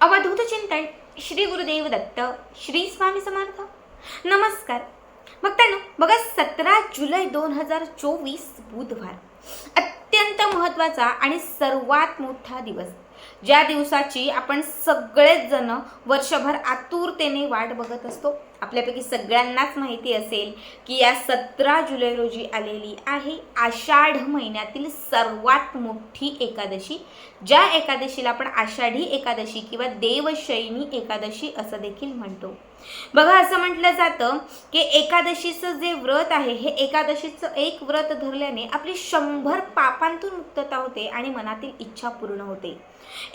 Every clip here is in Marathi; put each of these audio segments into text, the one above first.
अवधूत चिंतन श्री गुरुदेव दत्त श्री स्वामी समर्थ. नमस्कार. भक्तांनो बघा सतरा जुलै दोन हजार चोवीस बुधवार. अत्यंत महत्त्वाचा आणि सर्वात मोठा दिवस. ज्या दिवसाची आपण सगळेच जण वर्षभर आतुरतेने वाट बघत असतो आपल्यापैकी सगळ्यांनाच माहिती असेल की या सतरा जुलै रोजी आलेली आहे आषाढ महिन्यातील सर्वात मोठी एकादशी. ज्या एकादशीला आपण आषाढी एकादशी किंवा देवशयनी एकादशी असं देखील म्हणतो. बघा असं म्हटलं जातं की एकादशीचं जे व्रत आहे हे एकादशीचं एक व्रत धरल्याने आपली शंभर पापांतून मुक्तता होते आणि मनातील इच्छा पूर्ण होते.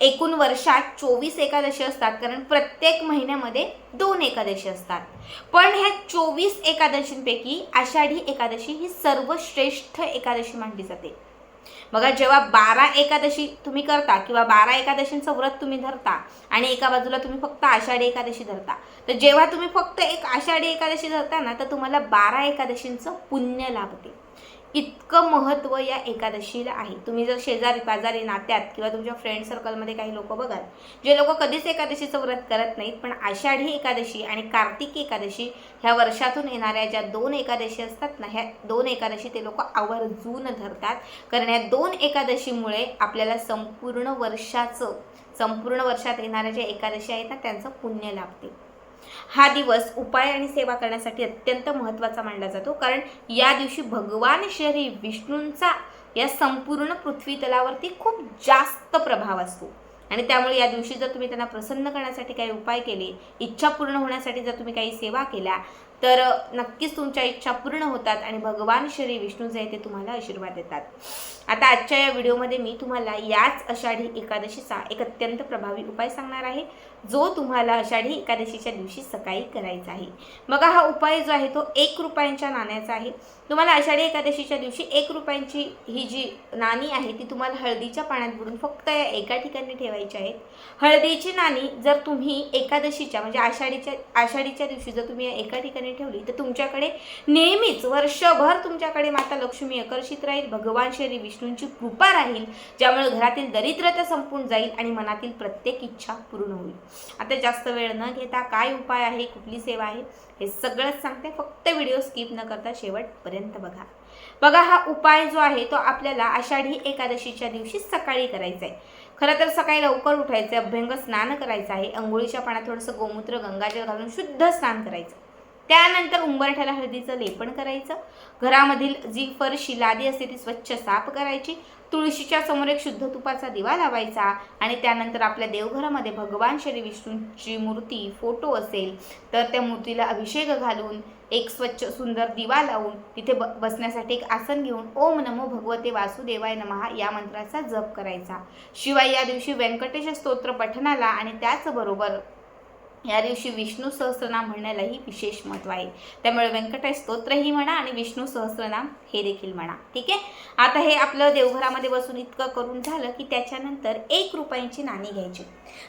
एकूण वर्षात चोवीस एकादशी असतात कारण प्रत्येक महिन्यामध्ये दोन एकादशी असतात. पण ह्या चोवीस एकादशींपैकी आषाढी एकादशी ही सर्वश्रेष्ठ एकादशी मानली जाते. बघा जेव्हा बारा एकादशी तुम्ही करता किंवा बारा एकादशींचं व्रत तुम्ही धरता आणि एका बाजूला तुम्ही फक्त आषाढी एकादशी धरता तर जेव्हा तुम्ही फक्त एक आषाढी एकादशी धरता ना तर तुम्हाला बारा एकादशींचं पुण्य लाभते. इतकं महत्त्व या एकादशीला आहे. तुम्ही जर शेजारी पाजारी नात्यात किंवा तुमच्या फ्रेंड सर्कलमध्ये काही लोक बघाल जे लोक कधीच एकादशीचं व्रत करत नाहीत पण आषाढी एकादशी आणि कार्तिकी एकादशी ह्या वर्षातून येणाऱ्या ज्या दोन एकादशी असतात ना ह्या दोन एकादशी ते लोक आवर्जून धरतात. कारण या दोन एकादशीमुळे आपल्याला संपूर्ण वर्षाचं संपूर्ण वर्षात येणाऱ्या ज्या एकादशी आहेत ना त्यांचं पुण्य लाभते. हा दिवस उपाय आणि सेवा करण्यासाठी अत्यंत महत्त्वाचा मानला जातो. कारण या दिवशी भगवान श्री विष्णूंचा या संपूर्ण पृथ्वी तलावरती खूप जास्त प्रभाव असतो. आणि त्यामुळे या दिवशी जर तुम्ही त्यांना प्रसन्न करण्यासाठी काही उपाय केले इच्छा पूर्ण होण्यासाठी जर तुम्ही काही सेवा केल्या तर नक्कीच तुमच्या इच्छा पूर्ण होतात आणि भगवान श्री विष्णू जे आहे ते तुम्हाला आशीर्वाद देतात. आता आजच्या या व्हिडिओमध्ये मी तुम्हाला याच आषाढी एकादशीचा एक अत्यंत प्रभावी उपाय सांगणार आहे. जो तुम्हाला आषाढी एकादशीच्या दिवशी सकाळी करायचा आहे. बघा हा उपाय जो आहे तो एक रुपयांच्या नाण्याचा आहे. तुम्हाला आषाढी एकादशीच्या दिवशी एक रुपयांची ही जी नाणी आहे ती तुम्हाला हळदीच्या पाण्यात बुडून फक्त या एका ठिकाणी ठेवायची आहेत. हळदीची नाणी जर तुम्ही एकादशीच्या म्हणजे आषाढीच्या आषाढीच्या दिवशी जर तुम्ही या एका ठिकाणी ठेवली तर तुमच्याकडे नेहमीच वर्षभर तुमच्याकडे माता लक्ष्मी आकर्षित राहील भगवान श्री विष्णूंची कृपा राहील ज्यामुळे घरातील दरिद्रता संपून जाईल आणि मनातील प्रत्येक इच्छा पूर्ण होईल. आता जास्त वेळ न घेता काय उपाय आहे कुठली सेवा आहे हे सगळंच सांगते. फक्त व्हिडिओ स्किप न करता शेवटपर्यंत बघा. बघा हा उपाय जो आहे तो आपल्याला आषाढी एकादशीच्या दिवशी सकाळी करायचा आहे खरं तर सकाळी लवकर उठायचं आहे अभ्यंग स्नान करायचं आहे अंघोळीच्या पाण्यात थोडंसं गोमूत्र गंगाजल घालून शुद्ध स्नान करायचं. त्यानंतर उंबरठ्याला हळदीचं लेपन करायचं. घरामधील जी फरशी लादी असते ती स्वच्छ साफ करायची. तुळशीच्या समोर एक शुद्ध तुपाचा दिवा लावायचा आणि त्यानंतर आपल्या देवघरामध्ये भगवान श्री विष्णूंची मूर्ती फोटो असेल तर त्या मूर्तीला अभिषेक घालून एक स्वच्छ सुंदर दिवा लावून तिथे ब बसण्यासाठी एक आसन घेऊन ओम नमो भगवते वासुदेवाय नमहा या मंत्राचा जप करायचा. शिवाय या दिवशी व्यंकटेश स्तोत्र पठणाला आणि त्याचबरोबर या दिवशी विष्णू सहस्रनाम म्हणण्यालाही विशेष महत्त्व आहे. त्यामुळे व्यंकटेश स्तोत्रही म्हणा आणि विष्णू सहस्रनाम हे देखील म्हणा. ठीक आहे? आता हे आपलं देवघरामध्ये बसून इतकं करून झालं की त्याच्यानंतर एक रुपयांची नाणी घ्यायची.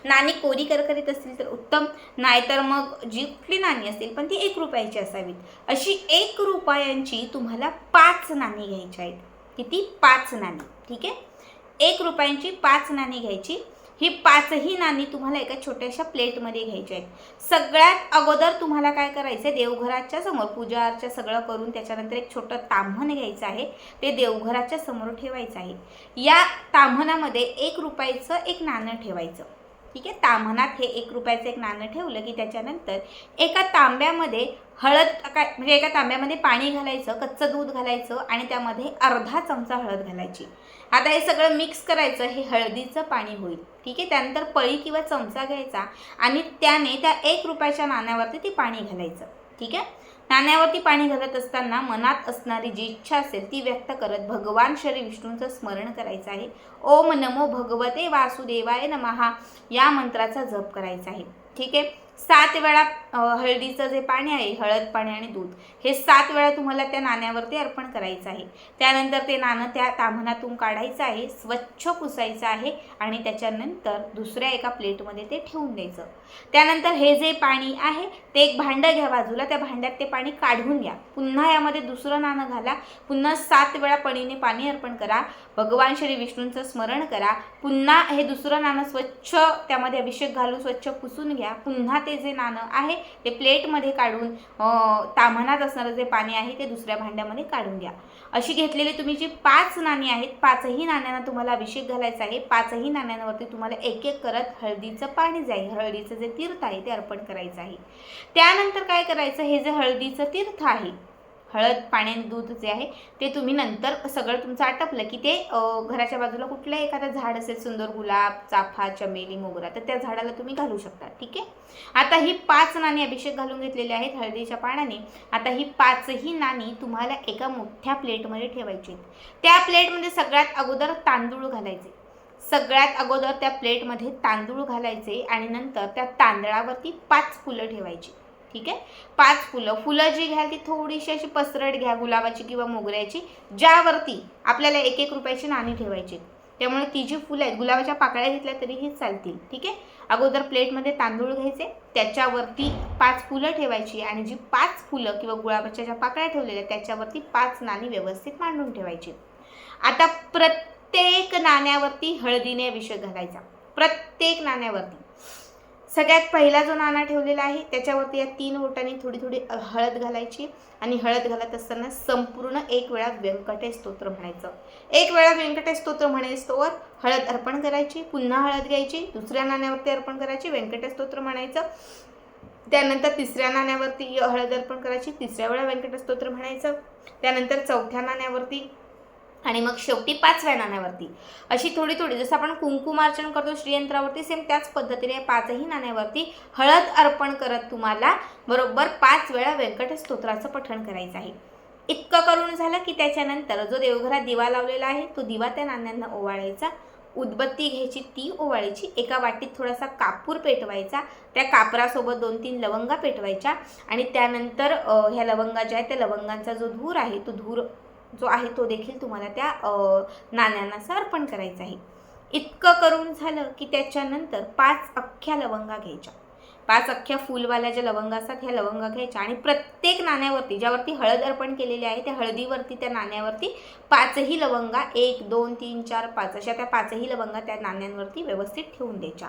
नाणी कोरी करकरीत असतील तर उत्तम. नाहीतर मग जी कुठली नाणी असतील पण ती एक रुपयाची असावीत. अशी एक रुपयांची तुम्हाला पाच नाणी घ्यायची आहेत. किती? पाच नाणी. ठीक आहे? एक रुपयांची पाच नाणी घ्यायची. ही पाचही नाणी तुम्हाला एका छोट्याशा प्लेटमध्ये घ्यायची आहेत. सगळ्यात अगोदर तुम्हाला काय करायचं आहे देवघराच्या समोर पूजा अर्चा सगळं करून त्याच्यानंतर एक छोटं ताम्हण घ्यायचं आहे. ते देवघराच्या समोर ठेवायचं आहे. या ताम्हणामध्ये एक रुपयाचं एक नाणं ठेवायचं. ठीक आहे? ताम्हणात हे एक रुपयाचं एक नाणं ठेवलं की त्याच्यानंतर एका तांब्यामध्ये हळद काय म्हणजे एका तांब्यामध्ये पाणी घालायचं कच्चं दूध घालायचं आणि त्यामध्ये अर्धा चमचा हळद घालायची. आता हे सगळं मिक्स करायचं हे हळदीचं पाणी होईल. ठीक आहे? त्यानंतर पळी किंवा चमचा घ्यायचा आणि त्याने त्या एक रुपयाच्या नाण्यावरती ते पाणी घालायचं. ठीक आहे? नाण्यावरती पाणी घालत असताना मनात असणारी जी इच्छा असेल ती व्यक्त करत भगवान श्री विष्णूंचं स्मरण करायचं आहे. ओम नमो भगवते वासुदेवाय नमहा या मंत्राचा जप करायचा आहे. ठीक आहे? सात वेळा हळदीचं जे पाणी आहे हळद पाणी आणि दूध हे सात वेळा तुम्हाला त्या नाण्यावरती अर्पण करायचं आहे. त्यानंतर ते नाणं त्या ताम्हणातून काढायचं आहे स्वच्छ पुसायचं आहे आणि त्याच्यानंतर दुसऱ्या एका प्लेटमध्ये ते ठेवून द्यायचं. त्यानंतर हे जे पाणी आहे ते एक भांडं घ्या बाजूला त्या भांड्यात ते पाणी काढून घ्या. पुन्हा यामध्ये दुसरं नाणं घाला पुन्हा सात वेळा पणीने पाणी अर्पण करा भगवान श्री विष्णूंचं स्मरण करा पुन्हा हे दुसरं नाणं स्वच्छ त्यामध्ये अभिषेक घालून स्वच्छ पुसून घ्या पुन्हा ते जे नाणं आहे ते प्लेटमध्ये काढून अं, असणारं जे पाणी आहे ते दुसऱ्या भांड्यामध्ये काढून घ्या अशी घेतलेली तुम्ही जी पाच नाणी आहेत पाचही नाण्यांना तुम्हाला अभिषेक घालायचा आहे पाचही नाण्यांवरती तुम्हाला एक एक करत हळदीचं पाणी जाईल हळदीचं जे तीर्थ आहे ते अर्पण करायचं आहे. त्यानंतर काय करायचं? हे जे हळदीचं तीर्थ आहे हळद पाण्याने दूध जे आहे ते तुम्ही नंतर सगळं तुमचं आटपलं की ते घराच्या बाजूला कुठलं एखादं झाड असेल सुंदर गुलाब चाफा चमेली मोगरा तर त्या झाडाला तुम्ही घालू शकता ठीक आहे? आता ही पाच नाणी अभिषेक घालून घेतलेली आहेत हळदीच्या पाण्याने आता ही पाचही नाणी तुम्हाला एका मोठ्या प्लेटमध्ये ठेवायची त्या प्लेटमध्ये सगळ्यात अगोदर तांदूळ घालायचे. सगळ्यात अगोदर त्या प्लेटमध्ये तांदूळ घालायचे आणि नंतर त्या तांदळावरती पाच फुलं ठेवायची. ठीक आहे? पाच फुलं. फुलं जी घ्याल ती थोडीशी अशी पसरट घ्या गुलाबाची किंवा मोगऱ्याची. ज्यावरती आपल्याला एक एक रुपयाची नाणी ठेवायची त्यामुळे ती जी फुलं आहेत गुलाबाच्या पाकळ्या घेतल्या तरीही चालतील. ठीक आहे? अगोदर प्लेटमध्ये तांदूळ घ्यायचे. त्याच्यावरती पाच फुलं ठेवायची आणि जी पाच फुलं किंवा गुलाबाच्या ज्या पाकळ्या ठेवलेल्या आहेत, त्याच्यावरती पाच नाणी व्यवस्थित मांडून ठेवायची आता प्रत्येक नाण्यावरती हळदीने अभिषेक घालायचा. प्रत्येक नाण्यावरती. सगळ्यात पहिला जो नाणा ठेवलेला आहे त्याच्यावरती या तीन ओटांनी थोडी थोडी हळद घालायची आणि हळद घालत असताना संपूर्ण एक वेळा व्यंकटेश स्तोत्र म्हणायचं. एक वेळा व्यंकटेश स्तोत्र म्हणेस्तोवर हळद अर्पण करायची पुन्हा हळद घ्यायची दुसऱ्या नाण्यावरती अर्पण करायची व्यंकटेश स्तोत्र म्हणायचं. त्यानंतर तिसऱ्या नाण्यावरती हळद अर्पण करायची तिसऱ्या वेळा व्यंकटेश स्तोत्र म्हणायचं. त्यानंतर चौथ्या नाण्यावरती आणि मग शेवटी पाचव्या नाण्यावरती. अशी थोडी थोडी जसं आपण कुंकुमार्चन करतो श्रीयंत्रावरती सेम त्याच पद्धतीने पाचही नाण्यावरती हळद अर्पण करत तुम्हाला बरोबर पाच वेळा व्यंकट स्तोत्राचं पठण करायचं आहे. इतकं करून झालं की त्याच्यानंतर जो देवघरात दिवा लावलेला आहे तो दिवा त्या नाण्यांना ओवाळायचा. उदबत्ती घ्यायची ती ओवाळायची एका वाटीत थोडासा कापूर पेटवायचा त्या कापरासोबत दोन तीन लवंगा पेटवायच्या आणि त्यानंतर ह्या लवंगा ज्या आहेत त्या लवंगांचा जो धूर आहे तो धूर जो आहे तो देखील तुम्हाला त्या नाण्यांना असं अर्पण करायचा आहे. इतकं करून झालं की त्याच्यानंतर पाच अख्ख्या लवंगा घ्यायच्या. पाच अख्ख्या फुलवाल्या ज्या लवंगा असतात ह्या लवंगा घ्यायच्या आणि प्रत्येक नाण्यावरती ज्यावरती हळद अर्पण केलेली आहे त्या हळदीवरती त्या नाण्यावरती पाचही लवंगा एक दोन तीन चार पाच अशा त्या पाचही लवंगा त्या नाण्यांवरती व्यवस्थित ठेवून द्यायच्या.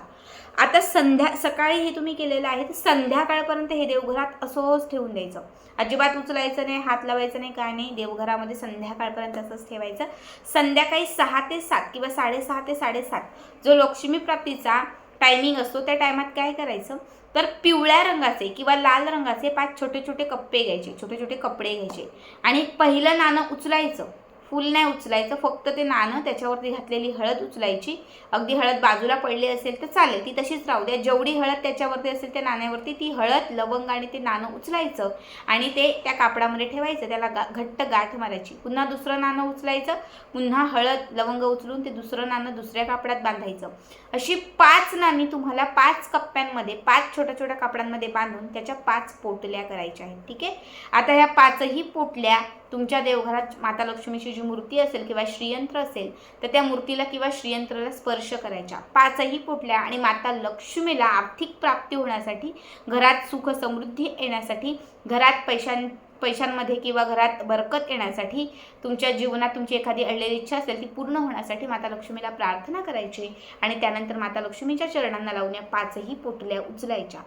आता संध्या सकाळी हे तुम्ही केलेलं आहे तर संध्याकाळपर्यंत हे देवघरात असंच ठेवून द्यायचं. अजिबात उचलायचं नाही हात लावायचं नाही काय नाही देवघरामध्ये संध्याकाळपर्यंत असंच ठेवायचं. संध्याकाळी सहा ते सात किंवा साडेसहा ते साडेसात जो लक्ष्मी प्राप्तीचा टायमिंग असतो त्या टायमात काय करायचं? तर पिवळ्या रंगाचे किंवा लाल रंगाचे पाच छोटे छोटे कप्पे घ्यायचे छोटे छोटे कपडे घ्यायचे. आणि पहिलं नाणं उचलायचं. फुल नाही उचलायचं फक्त ते नाणं त्याच्यावरती घातलेली हळद उचलायची. अगदी हळद बाजूला पडली असेल तर चालेल ती तशीच राहू द्या. जेवढी हळद त्याच्यावरती असेल त्या नाण्यावरती ती हळद लवंग आणि ते नाणं उचलायचं आणि ते त्या कापडामध्ये ठेवायचं त्याला गा घट्ट गाठ मारायची. पुन्हा दुसरं नाणं उचलायचं पुन्हा हळद लवंग उचलून ते दुसरं नाणं दुसऱ्या कापडात बांधायचं. अशी पाच नाणी तुम्हाला पाच कप्प्यांमध्ये पाच छोट्या छोट्या कापडांमध्ये बांधून त्याच्या पाच पोटल्या करायच्या आहेत ठीक आहे? आता ह्या पाचही पोटल्या तुमच्या देवघरात माता लक्ष्मीची जी मूर्ती असेल किंवा श्रीयंत्र असेल तर त्या मूर्तीला किंवा श्रीयंत्राला स्पर्श करायच्या पाचही पोटल्या आणि माता लक्ष्मीला आर्थिक प्राप्ती होण्यासाठी घरात सुख समृद्धी येण्यासाठी घरात पैशां पैशांमध्ये किंवा घरात बरकत येण्यासाठी तुमच्या जीवनात तुमची एखादी अडलेली इच्छा असेल ती पूर्ण होण्यासाठी माता लक्ष्मीला प्रार्थना करायची आणि त्यानंतर माता लक्ष्मीच्या चरणांना लावून या पाचही पोटल्या उचलायच्या.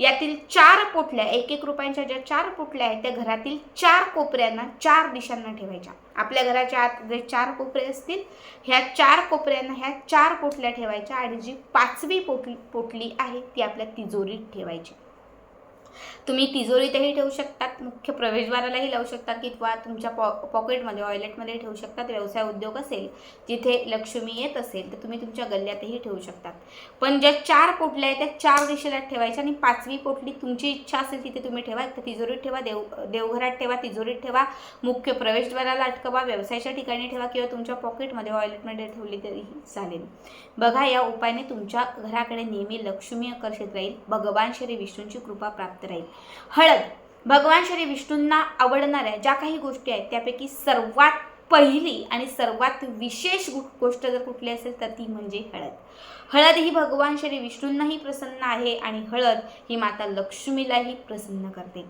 यातील चार पोटल्या एक एक रुपयांच्या ज्या चार पोटल्या आहेत त्या घरातील चार कोपऱ्यांना चार दिशांना ठेवायच्या. आपल्या घराच्या आत जे चार कोपरे असतील ह्या चार कोपऱ्यांना ह्या चार पोटल्या ठेवायच्या आणि जी पाचवी पोटली पोटली आहे ती आपल्या तिजोरीत ठेवायची. तुम्ही तिजोरीतही ठेवू शकतात. मुख्य प्रवेशद्वारालाही लावू शकतात किंवा तुमच्या पॉ पॉकेटमध्ये वॉयलेटमध्ये ठेवू शकतात. व्यवसाय उद्योग असेल जिथे लक्ष्मी येत असेल तर तुम्ही तुमच्या गल्ल्यातही ठेवू शकतात. पण ज्या चार पोटल्या आहेत त्या चार दिशेला ठेवायच्या आणि पाचवी पोटली तुमची इच्छा असेल तिथे तुम्ही ठेवा. एक तर तिजोरीत ठेवा देव देवघरात ठेवा तिजोरीत ठेवा मुख्य प्रवेशद्वाराला अटकवा व्यवसायाच्या ठिकाणी ठेवा किंवा तुमच्या पॉकेटमध्ये वॉयलेटमध्ये ठेवली तरीही चालेल. बघा या उपायाने तुमच्या घराकडे नेहमी लक्ष्मी आकर्षित राहील. भगवान श्री विष्णूंची कृपा प्राप्त राहील. हळद. भगवान श्री विष्णूंना आवडणाऱ्या ज्या काही गोष्टी आहेत त्यापैकी सर्वात पहिली आणि सर्वात विशेष गोष्ट जर कुठली असेल तर ती म्हणजे हळद. हळद ही भगवान श्री विष्णूंनाही प्रसन्न आहे आणि हळद ही माता लक्ष्मीलाही प्रसन्न करते.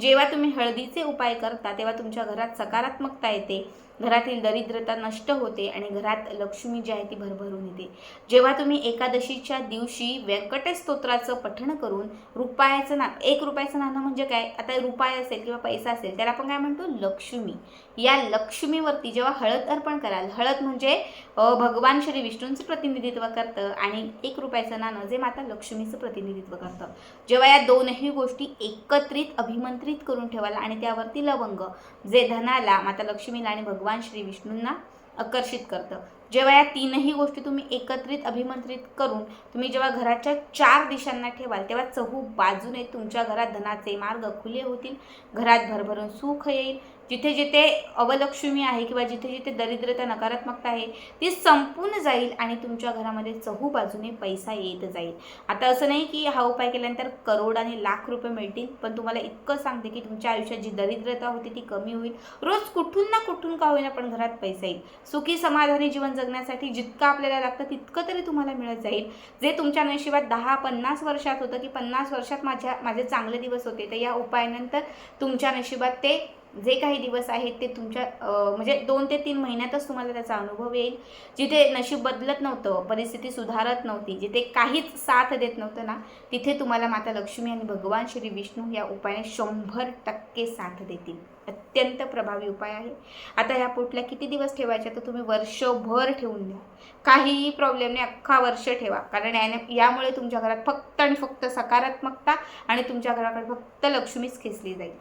जेव्हा तुम्ही हळदीचे उपाय करता तेव्हा तुमच्या घरात सकारात्मकता येते. घरातील दरिद्रता नष्ट होते आणि घरात लक्ष्मी जी आहे ती भरभरून येते. जेव्हा तुम्ही एकादशीच्या दिवशी व्यंकटेश स्तोत्राचं पठण करून रुपयाचं ना एक रुपयाचं नाणं म्हणजे काय? आता रुपये असेल किंवा पैसा असेल त्याला आपण काय म्हणतो? लक्ष्मी. या लक्ष्मीवरती जेव्हा हळद अर्पण कराल हळद म्हणजे भगवान श्री विष्णूंचं प्रतिनिधित्व करतं आणि एक रुपयाचं नाणं जे माता लक्ष्मीचं प्रतिनिधित्व करतं. जेव्हा या दोनही गोष्टी एकत्रित अभिमंत्रित करून ठेवाल आणि त्यावरती लवंग जे धनाला माता लक्ष्मीला आणि भगवान श्री विष्णूंना आकर्षित करतं. जेव्हा या तीनही गोष्टी तुम्ही एकत्रित अभिमंत्रित करून तुम्ही जेव्हा घराच्या चार दिशांना ठेवाल तेव्हा चहू बाजूने तुमच्या घरात धनाचे मार्ग खुले होतील घरात भरभरून सुख येईल जिथे जिथे अवलक्ष्मी आहे किंवा जिथे जिथे दरिद्रता नकारात्मकता आहे ती संपून जाईल आणि तुमच्या घरामध्ये चहू बाजूने पैसा येत जाईल. आता असं नाही की हा उपाय केल्यानंतर करोड आणि लाख रुपये मिळतील पण तुम्हाला इतकं सांगते की तुमच्या आयुष्यात जी दरिद्रता होती ती कमी होईल. रोज कुठून ना कुठून का होईना पण घरात पैसा येईल. सुखी समाधानी जीवन जगण्यासाठी जितकं आपल्याला लागतं तितकं तरी तुम्हाला मिळत जाईल. जे तुमच्या नशिबात दहा पन्नास वर्षात होतं की पन्नास वर्षात माझ्या माझे चांगले दिवस होते तर या उपायानंतर तुमच्या नशिबात ते जे काही दिवस आहेत ते तुमच्या म्हणजे दोन ते तीन महिन्यातच तुम्हाला त्याचा अनुभव येईल. जिथे नशीब बदलत नव्हतं परिस्थिती सुधारत नव्हती जिथे काहीच साथ देत नव्हतं ना तिथे तुम्हाला माता लक्ष्मी आणि भगवान श्री विष्णू या उपायाने शंभर टक्के साथ देतील. अत्यंत प्रभावी उपाय आहे. आता ह्या पोटल्या किती दिवस ठेवायच्या तर तुम्ही वर्षभर ठेवून द्या. काहीही प्रॉब्लेम नाही अख्खा वर्ष ठेवा. कारण याने यामुळे तुमच्या घरात फक्त आणि फक्त सकारात्मकता आणि तुमच्या घराकडे फक्त लक्ष्मीच खेचली जाईल.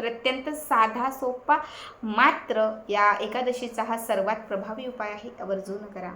तर अत्यंत साधा सोपा मात्र या एकादशीचा हा सर्वात प्रभावी उपाय आहे आवर्जून करा.